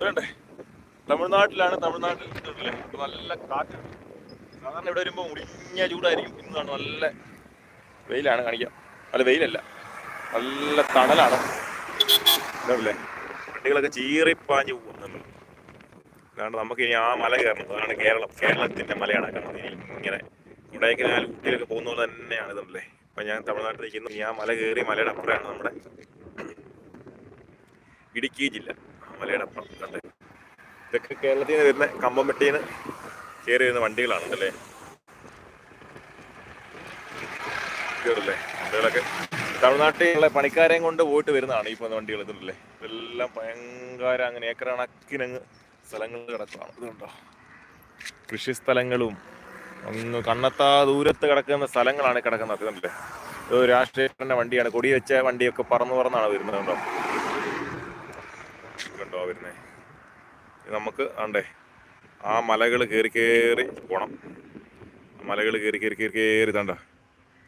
വേണ്ടേ തമിഴ്നാട്ടിലാണ് തമിഴ്നാട്ടിൽ ഇപ്പൊ നല്ല കാറ്റ്. സാധാരണ ഇവിടെ വരുമ്പോൾ മുടിഞ്ഞ ചൂടായിരിക്കും. ഇന്നാണ് നല്ല വെയിലാണ് കാണിക്കാം. അല്ല വെയിലല്ല. നല്ല തണലാണ്. ഇതല്ലേ വണ്ടികളൊക്കെ ചീറിപ്പാഞ്ഞ് പോകുന്നുണ്ട് അതാണ് നമുക്ക് ഇനി ആ മല കയറണം. അതാണ് കേരളം. കേരളത്തിന്റെ മലയാണ്. കാണുന്നത് ഇനി ഇങ്ങനെ കൊടൈക്കനാൽ ഊട്ടിയിലൊക്കെ പോകുന്ന പോലെ തന്നെയാണ് ഇതല്ലേ ഇപ്പൊ ഞാൻ തമിഴ്നാട്ടിൽ ഈ ആ മല കയറി മലയുടെ അപ്പുറമാണ് നമ്മുടെ ഇടുക്കി ജില്ല. മലയുടെ കണ്ടേ. ഇതൊക്കെ കേരളത്തിൽ നിന്ന് വരുന്ന കമ്പംപെട്ടിയിൽ നിന്ന് കയറി വരുന്ന വണ്ടികളാണ് അല്ലേ ഇതല്ലേ വണ്ടികളൊക്കെ തമിഴ്നാട്ടിലുള്ള പണിക്കാരെയും കൊണ്ട് പോയിട്ട് വരുന്നതാണ് ഈ വണ്ടികൾ ഇതല്ലേ ഇതെല്ലാം ഭയങ്കര അങ്ങനെ ഏക്കർ കണക്കിനങ്ങ് സ്ഥലങ്ങൾ കിടക്കുകയാണ് ഇതുണ്ടോ? കൃഷി സ്ഥലങ്ങളും അങ്ങ് കണ്ണത്താ ദൂരത്ത് കിടക്കുന്ന സ്ഥലങ്ങളാണ് കിടക്കുന്നത് ഇതല്ലേ ഇത് രാഷ്ട്രീയക്കാരന്റെ വണ്ടിയാണ്. കൊടി വെച്ച വണ്ടിയൊക്കെ പറന്ന് പറന്നാണ് വരുന്നത് കണ്ടോ? കണ്ടോ വരുന്നേ? നമുക്ക് ആണ്ടേ ആ മലകൾ കയറി കയറി പോണം. മലകൾ കയറി കയറി കയറി കയറി തണ്ട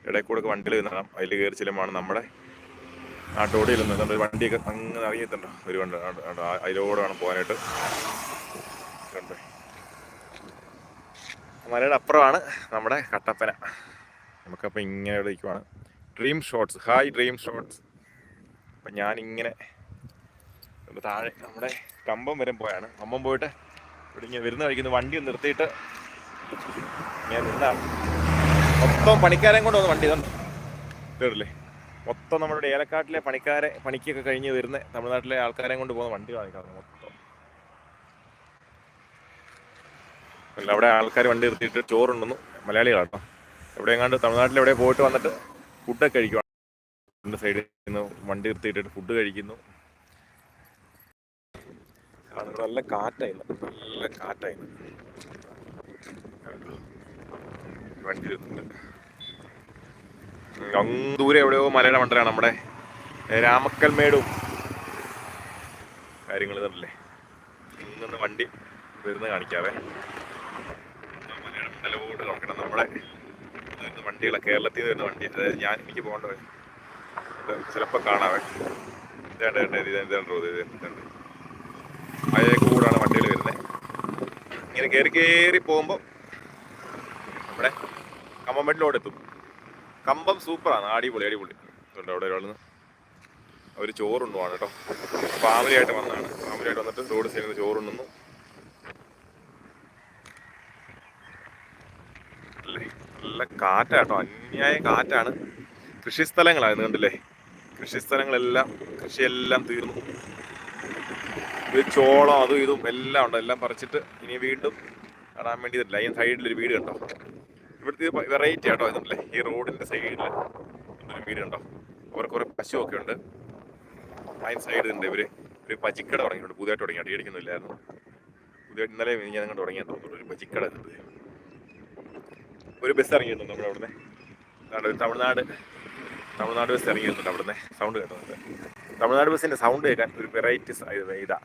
ഇടയിൽ കൂടെ ഒക്കെ വണ്ടിയിൽ നിന്നാണ് അതിൽ കയറി ചെല്ലുമ്പോൾ നമ്മുടെ നാട്ടോടിയിൽ നിന്ന് ഒരു വണ്ടിയൊക്കെ അങ്ങനെ ഇറങ്ങിയിട്ടുണ്ടോ ഒരു വണ്ടി അതിലൂടെ വേണം പോകാനായിട്ട്. കണ്ടേ? മലയുടെ അപ്പുറമാണ് നമ്മുടെ കട്ടപ്പന. നമുക്കപ്പോൾ ഇങ്ങനെ ഇരിക്കുവാണ് dream shots hi dream shots അപ്പം ഞാനിങ്ങനെ ഇവിടെ താഴെ നമ്മുടെ കമ്പം വരെ പോയാണ്. കമ്പം പോയിട്ട് ഇവിടെ ഇങ്ങനെ വരുന്ന കഴിക്കുന്ന വണ്ടി നിർത്തിയിട്ട് ഞാൻ നിന്നാണ് മൊത്തം പണിക്കാരൻ കൊണ്ട് വന്ന വണ്ടി തന്നെ ഇതല്ലേ മൊത്തം നമ്മുടെ ഏലക്കാട്ടിലെ പണിക്കാരെ പണിക്കൊക്കെ കഴിഞ്ഞ് വരുന്ന തമിഴ്നാട്ടിലെ ആൾക്കാരെ കൊണ്ട് പോകുന്ന വണ്ടി കാണിക്കാറ് മൊത്തം. അല്ല അവിടെ ആൾക്കാർ വണ്ടി നിർത്തിയിട്ട് ചോറുണ്ടെന്നു മലയാളികളാട്ടോ എവിടെ എങ്ങാണ്ട് തമിഴ്നാട്ടിൽ എവിടെ പോയിട്ട് വന്നിട്ട് ഫുഡൊക്കെ കഴിക്കുവാണ് സൈഡിൽ നിന്ന് വണ്ടി നിർത്തിയിട്ടിട്ട് ഫുഡ് കഴിക്കുന്നു. നല്ല കാറ്റായിരുന്നു. നല്ല കാറ്റായിരുന്നു. വണ്ടി ദൂരെ എവിടെയോ മലയുടെ മണ്ടലാണ് നമ്മുടെ രാമക്കൽമേടും കാര്യങ്ങൾ ഇതല്ലേ ഇങ്ങനെ വണ്ടി വരുന്ന കാണിക്കാവേ. മലയുടെ നോക്കണം നമ്മുടെ വണ്ടികളെ കേരളത്തിൽ നിന്ന് വരുന്ന വണ്ടി അതായത് ഞാൻ എനിക്ക് പോകേണ്ട ചിലപ്പോൾ കാണാവേ. ഇതേണ്ട ഇതേണ്ട ഇതേണ്ട ഇത് ഇതേണ്ട. അതിലെ കൂടാണ് വണ്ടികൾ വരുന്നത് ഇങ്ങനെ കയറി കയറി പോകുമ്പോൾ നമ്മുടെ കമ്പമെട്ടിലോട്ട് എത്തും കമ്പം സൂപ്പറാണ്. അടിപൊളി അടിപൊളി. ഉണ്ട് അവിടെ ഒരാൾ അവർ ചോറുണ്ടുവാണ് കേട്ടോ. ഫാമിലി ആയിട്ട് വന്നതാണ് ഫാമിലി ആയിട്ട് വന്നിട്ട് റോഡ് സൈഡിൽ ചോറുണ്ടെന്നു നല്ല കാറ്റാട്ടോ അന്യായ കാറ്റാണ്. കൃഷിസ്ഥലങ്ങളായിരുന്നു കണ്ടില്ലേ? കൃഷിസ്ഥലങ്ങളെല്ലാം കൃഷിയെല്ലാം തീർന്നു. ഇത് ചോളം അതും ഇതും എല്ലാം ഉണ്ട്. എല്ലാം പറിച്ചിട്ട് ഇനി വീണ്ടും കാണാൻ വേണ്ടി തരില്ല അതിന് ഒരു വീട് കണ്ടോ? ഇവിടുത്തെ വെറൈറ്റി ആട്ടോ ഇതുണ്ടല്ലേ? ഈ റോഡിന്റെ സൈഡിൽ ഒരു വീട് കണ്ടോ? അവർക്ക് കുറെ പശുവൊക്കെ ഉണ്ട്. അതിന് സൈഡിൽ ഉണ്ട് ഇവർ ഒരു പച്ചിക്കട തുടങ്ങിയിട്ടുണ്ട്. പുതിയതായിട്ട് തുടങ്ങി. അടിയടിക്കുന്നില്ലായിരുന്നു പുതിയതായിട്ട് ഇന്നലെ ഞാൻ അങ്ങോട്ട് തുടങ്ങിയാൽ തോന്നുന്നു. ഒരു പച്ചിക്കട ഉണ്ട് ഒരു ബസ് ഇറങ്ങിയിട്ടുണ്ട് നമ്മുടെ അവിടുന്ന്. തമിഴ്നാട് തമിഴ്നാട് ബസ് ഇറങ്ങിയിട്ടുണ്ട് അവിടുന്ന്. സൗണ്ട് കേട്ടോ തമിഴ്നാട് ബസ്സിന്റെ സൗണ്ട് കേൾക്കാൻ ഒരു വെറൈറ്റി ഇതാ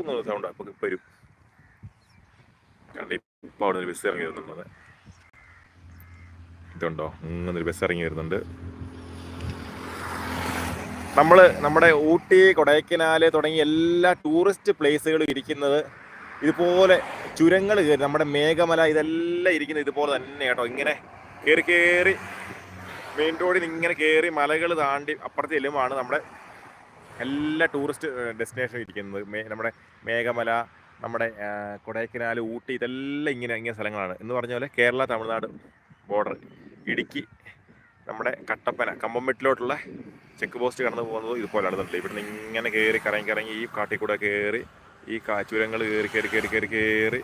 എന്നുള്ള സൗണ്ട് അപ്പൊ ഇപ്പൊ വരും കണ്ട ഇപ്പൊ അവിടെ ഒരു ബസ് ഇറങ്ങി വരുന്നുള്ളത്. ഇതുണ്ടോ? ഇങ്ങനെ ഒരു ബസ് ഇറങ്ങി വരുന്നുണ്ട്. നമ്മൾ നമ്മുടെ ഊട്ടി കൊടൈക്കനാല് തുടങ്ങിയ എല്ലാ ടൂറിസ്റ്റ് പ്ലേസുകളും ഇരിക്കുന്നത് ഇതുപോലെ ചുരങ്ങൾ കയറി നമ്മുടെ മേഘമല ഇതെല്ലാം ഇരിക്കുന്നത് ഇതുപോലെ തന്നെ കേട്ടോ. ഇങ്ങനെ കയറി കയറി മെയിൻ റോഡിൽ ഇങ്ങനെ കയറി മലകൾ താണ്ടി അപ്പുറത്ത് ചെല്ലുമ്പോഴാണ് നമ്മുടെ എല്ലാ ടൂറിസ്റ്റ് ഡെസ്റ്റിനേഷൻ ഇരിക്കുന്നത്. മേ നമ്മുടെ മേഘമല നമ്മുടെ കൊടൈക്കനാൽ ഊട്ടി ഇതെല്ലാം ഇങ്ങനെ ഇങ്ങനെ സ്ഥലങ്ങളാണ്. എന്ന് പറഞ്ഞ പോലെ കേരള തമിഴ്നാട് ബോർഡർ ഇടുക്കി നമ്മുടെ കട്ടപ്പന കമ്പംമെട്ടിലോട്ടുള്ള ചെക്ക് പോസ്റ്റ് കടന്നു പോകുന്നത് ഇതുപോലെയാണ് ഇതുണ്ട് ഇവിടുന്ന് ഇങ്ങനെ കയറി കറങ്ങി കറങ്ങി ഈ കാട്ടിൽ കൂടെ കയറി ഈ കാച്ചുരങ്ങൾ കയറി കയറി കയറി കയറി കയറി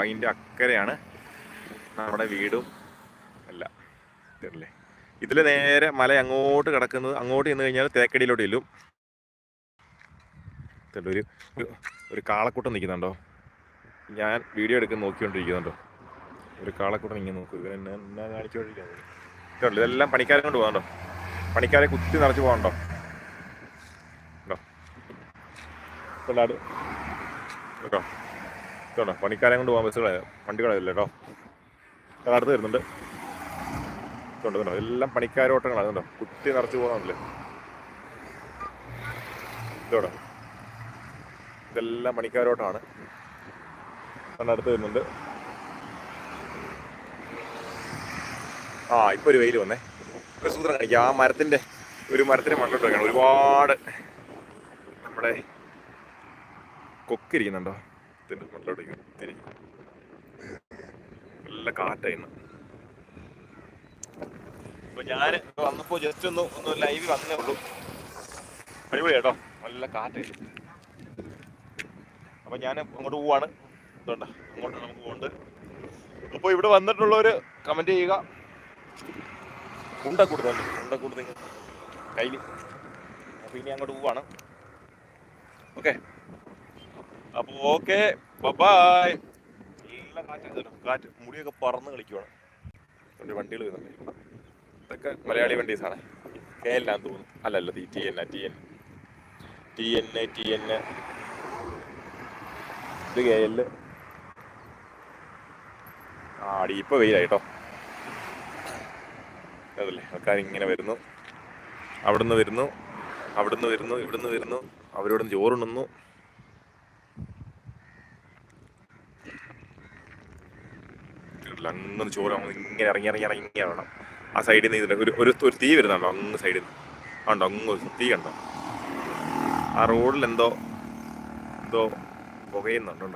അതിന്റെ അക്കരെയാണ് നമ്മുടെ വീടും അല്ല ഇതല്ലേ? ഇതിൽ നേരെ മല അങ്ങോട്ട് കിടക്കുന്നത് അങ്ങോട്ട് ചെന്ന് കഴിഞ്ഞാൽ തേക്കടിയിലോട്ട് ചെല്ലും. ഒരു ഒരു- കാളക്കൂട്ടം നിൽക്കുന്നുണ്ടോ? ഞാൻ വീഡിയോ എടുക്കാൻ നോക്കിക്കൊണ്ടിരിക്കുന്നുണ്ടോ? ഒരു കാളക്കൂട്ടം ഇങ്ങനെ നോക്കൂ ഇവൻ എന്നെ കാണിച്ചുകൊണ്ടിരിക്കുന്നത് ഇതെല്ലാം പണിക്കാരെ കൊണ്ട് പോകാനുണ്ടോ? പണിക്കാരെ കുത്തി നിറച്ച് പോകണ്ടോ ഇതുണ്ടോ പണിക്കാരെ കൊണ്ട് പോകാൻ ബസ്സുകളെ വണ്ടികളല്ല കേട്ടോ? അടുത്ത് വരുന്നുണ്ട്. ഇതുണ്ട് എല്ലാം പണിക്കാരോട്ടങ്ങളാണ് കേട്ടോ കുത്തി നിറച്ച് പോകുന്നുണ്ടല്ലേ ഇതോടെ. ഇതെല്ലാം പണിക്കാരോട്ടാണ് അടുത്ത് വരുന്നുണ്ട് ആ ഇപ്പൊ ഒരു വെയിൽ വന്നേ. ഒരു സൂത്രം കാണിക്കാം. ആ മരത്തിന്റെ ഒരു മരത്തിന് മണ്ടോട്ട് വെക്കണം. ഒരുപാട് നമ്മുടെ കൊക്കിരിക്കുന്നുണ്ടോ? ഇതിന്റെ മണ്ണിലോട്ട് ഇരിക്കുന്നു നല്ല കാറ്റായിരുന്നു അപ്പൊ ഞാൻ വന്നപ്പോ ജസ്റ്റ് ഒന്ന് ഒന്ന് ലൈവ് വന്നേ ഉള്ളൂ. അടിപൊളി കേട്ടോ. നല്ല കാറ്റ്. അപ്പൊ ഞാൻ അങ്ങോട്ട് പോവാണ്. ഇതുണ്ട്. അങ്ങോട്ട് നമുക്ക് പോകുന്നുണ്ട് അപ്പൊ ഇവിടെ വന്നിട്ടുള്ളവര് കമന്റ് ചെയ്യുക. ഉണ്ട കൂടുതൽ ഉണ്ട കൊടുത്ത് കയ്യിൽ. അപ്പൊ ഇനി അങ്ങോട്ട് പോവാണ്. ഓക്കെ അപ്പൊ ഓക്കെ ബൈ നല്ല കാറ്റ്. കാറ്റ്. മുടിയൊക്കെ പറന്ന് കളിക്കുവാണ്. വണ്ടികൾ വരുന്നുണ്ട്. ഇതൊക്കെ മലയാളി വണ്ടീസാണ്. കെ എൽ ആന്ന് തോന്നുന്നു. അല്ലല്ല T T N T N. T N T N ഇത് കെ എൽ ആ അടി ഇപ്പൊ വെയിലായിട്ടോ? അതല്ലേ ആൾക്കാർ ഇങ്ങനെ വരുന്നു. അവിടുന്ന് വരുന്നു അവിടുന്ന് വരുന്നു ഇവിടുന്ന് വരുന്നു. അവരോട് ചോറുണ്ണുന്നു. അങ്ങനെ ചോറ് ഇങ്ങനെ ഇറങ്ങി ഇറങ്ങി ഇറങ്ങി ഇങ്ങനെ വേണം ആ സൈഡിൽ നിന്ന് ഒരു ഒരു തീ വരുന്നുണ്ടോ അങ്ങ് സൈഡിൽ നിന്ന്. ഉണ്ടോ അങ്ങ് തീ കണ്ടോ? ആ റോഡിൽ എന്തോ എന്തോ പുകയുന്നുണ്ടോ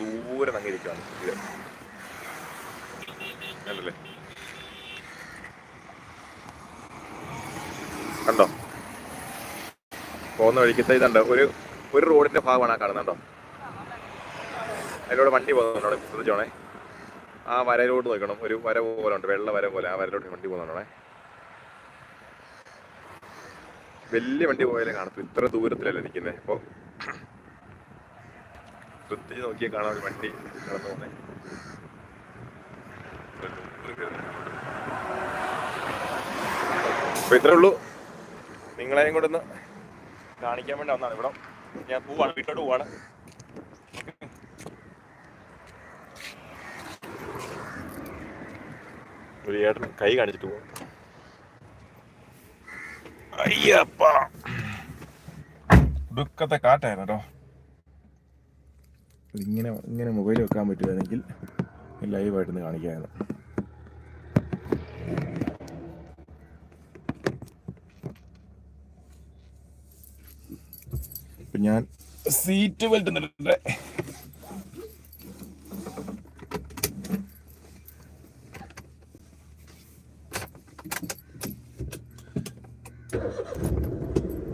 ദൂരെ നങ്ങിയിരിക്കുകയാണ് അല്ലല്ലേ കണ്ടോ? പോകുന്ന വഴിക്കത്തെ ഇതുണ്ട്. ഒരു ഒരു റോഡിന്റെ ഭാഗമാണ് കാണുന്നുണ്ടോ അതിലൂടെ വണ്ടി പോകുന്നുണ്ടോ ശ്രദ്ധിച്ചോണേ. ആ വരയിലോട്ട് നോക്കണം. ഒരു വര പോലെ ഉണ്ട് വെള്ള വര പോലെ ആ വരയിലോട്ട് വണ്ടി പോകുന്നുണ്ടോണേ? വലിയ വണ്ടി പോയാലേ കാണത്തു ഇത്ര ദൂരത്തിലല്ല നിൽക്കുന്നത് അപ്പോൾ വൃത്തി നോക്കിയാൽ കാണാൻ ഒരു വണ്ടി കടന്നു പോകുന്നേ. അപ്പൊ ഇത്രേ ഉള്ളൂ. നിങ്ങളെയും കൂടെ ഒന്ന് കാണിക്കാൻ വേണ്ടി വന്നാണ് ഇവിടെ ഞാൻ പോവാണ്. വീട്ടിലോട്ട് പോവാണ്. ഒരു ഏട്ടൻ കൈ കാണിച്ചിട്ട് പോകും അയ്യപ്പ. ദുഃഖത്തെ കാട്ടായിരുന്നു കേട്ടോ ഇങ്ങനെ ഇങ്ങനെ മൊബൈൽ വെക്കാൻ പറ്റുമായിരുന്നെങ്കിൽ ലൈവായിട്ടൊന്ന് കാണിക്കാമായിരുന്നു. ഇപ്പൊ ഞാൻ സീറ്റ് ബെൽറ്റ് നിന്നിട്ടുണ്ട്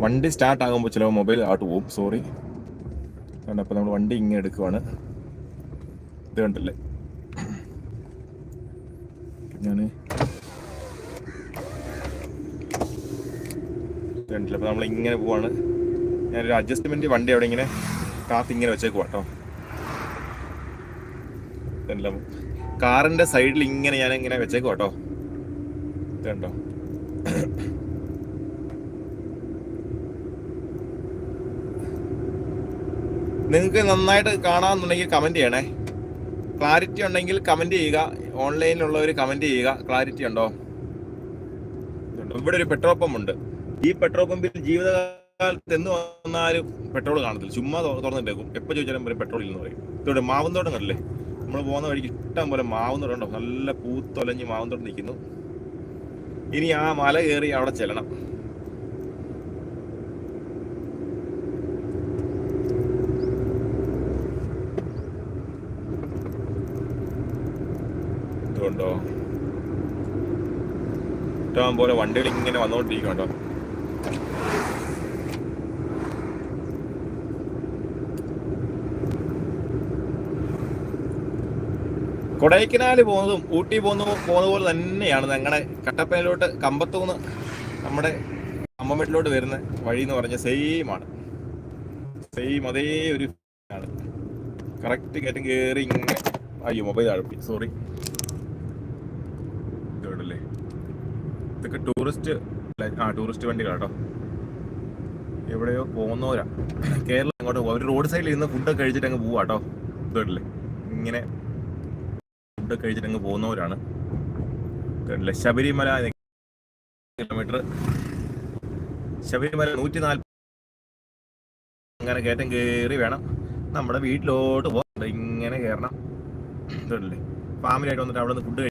വണ്ടി സ്റ്റാർട്ട് ആകുമ്പോൾ ചിലപ്പോൾ മൊബൈൽ ആട്ട് പോവും. സോറി അതുകൊണ്ട് അപ്പോൾ നമ്മൾ വണ്ടി ഇങ്ങനെ എടുക്കുവാണ്. ഇത് കണ്ടല്ലേ? ഞാൻ കണ്ടില്ല? അപ്പോൾ നമ്മൾ ഇങ്ങനെ പോവാണ്. ഞാനൊരു അഡ്ജസ്റ്റ്മെന്റ് വണ്ടി അവിടെ ഇങ്ങനെ കാത്ത് ഇങ്ങനെ വെച്ചേക്കുവാ കേട്ടോ കാറിന്റെ സൈഡിൽ ഇങ്ങനെ ഞാൻ ഇങ്ങനെ ഇത് കണ്ടോ നിങ്ങൾക്ക് നന്നായിട്ട് കാണാമെന്നുണ്ടെങ്കിൽ കമന്റ് ചെയ്യണേ. ക്ലാരിറ്റി ഉണ്ടെങ്കിൽ കമന്റ് ചെയ്യുക. ഓൺലൈനിലുള്ളവർ കമന്റ് ചെയ്യുക. ക്ലാരിറ്റി ഉണ്ടോ? ഇതുണ്ട്. ഇവിടെ ഒരു പെട്രോൾ പമ്പ് ഉണ്ട്. ഈ പെട്രോൾ പമ്പിൽ ജീവിതകാലത്ത് എന്ന് വന്നാലും പെട്രോൾ കാണത്തില്ല. ചുമ്മാ തുറന്നിട്ടേക്കും. എപ്പോൾ ചോദിച്ചാലും പറയും പെട്രോൾ ഇല്ലെന്ന് പറയും. ഇതോടെ മാവുന്തോട്ടം കണ്ടില്ലേ? നമ്മൾ പോകുന്ന വഴിക്ക് ഇഷ്ടം പോലെ മാവുന്തോട്ടം ഉണ്ടോ? നല്ല പൂത്തൊലഞ്ഞ് മാവുന്തോട്ടം നിൽക്കുന്നു ഇനി ആ മല കയറി അവിടെ ചെല്ലണം. ഇതുണ്ടോ? ഇഷ്ടം പോലെ വണ്ടികൾ ഇങ്ങനെ വന്നുകൊണ്ടിരിക്കും കേട്ടോ കൊടൈക്കനാല് പോകുന്നതും ഊട്ടി പോകുന്ന പോകുന്ന പോലെ തന്നെയാണ് ഞങ്ങളുടെ കട്ടപ്പനയിലോട്ട് കമ്പത്തൂന്ന് നമ്മുടെ അമ്മമേട്ടിലോട്ട് വരുന്ന വഴി എന്ന് പറഞ്ഞ സെയിം ആണ്. സെയിം അതേ ഒരു ആണ്. കറക്റ്റ് കയറ്റം കയറി ഇങ്ങനെ അയ്യോ മൊബൈൽ ആഴ്പി സോറി ഇതോടല്ലേ ഇതൊക്കെ ടൂറിസ്റ്റ് ആ ടൂറിസ്റ്റ് വണ്ടി വണ്ടികളാട്ടോ. എവിടെയോ പോകുന്നവരാ. കേരളം അങ്ങോട്ട് അവർ റോഡ് സൈഡിൽ ഇരുന്ന് ഫുഡൊക്കെ കഴിച്ചിട്ട് അങ്ങ് പോവാട്ടോ. ഇതോടല്ലേ ഇങ്ങനെ ഫുഡൊക്കെ കഴിച്ചിട്ട് അങ്ങ് പോകുന്നവരാണ്. ശബരിമല കിലോമീറ്റർ ശബരിമല നൂറ്റി നാൽപ്പത് അങ്ങനെ കയറ്റം കയറി വേണം. നമ്മുടെ വീട്ടിലോട്ട് പോകാം ഇങ്ങനെ കയറണം. ഫാമിലി ആയിട്ട് വന്നിട്ട് അവിടെ നിന്ന് ഫുഡ്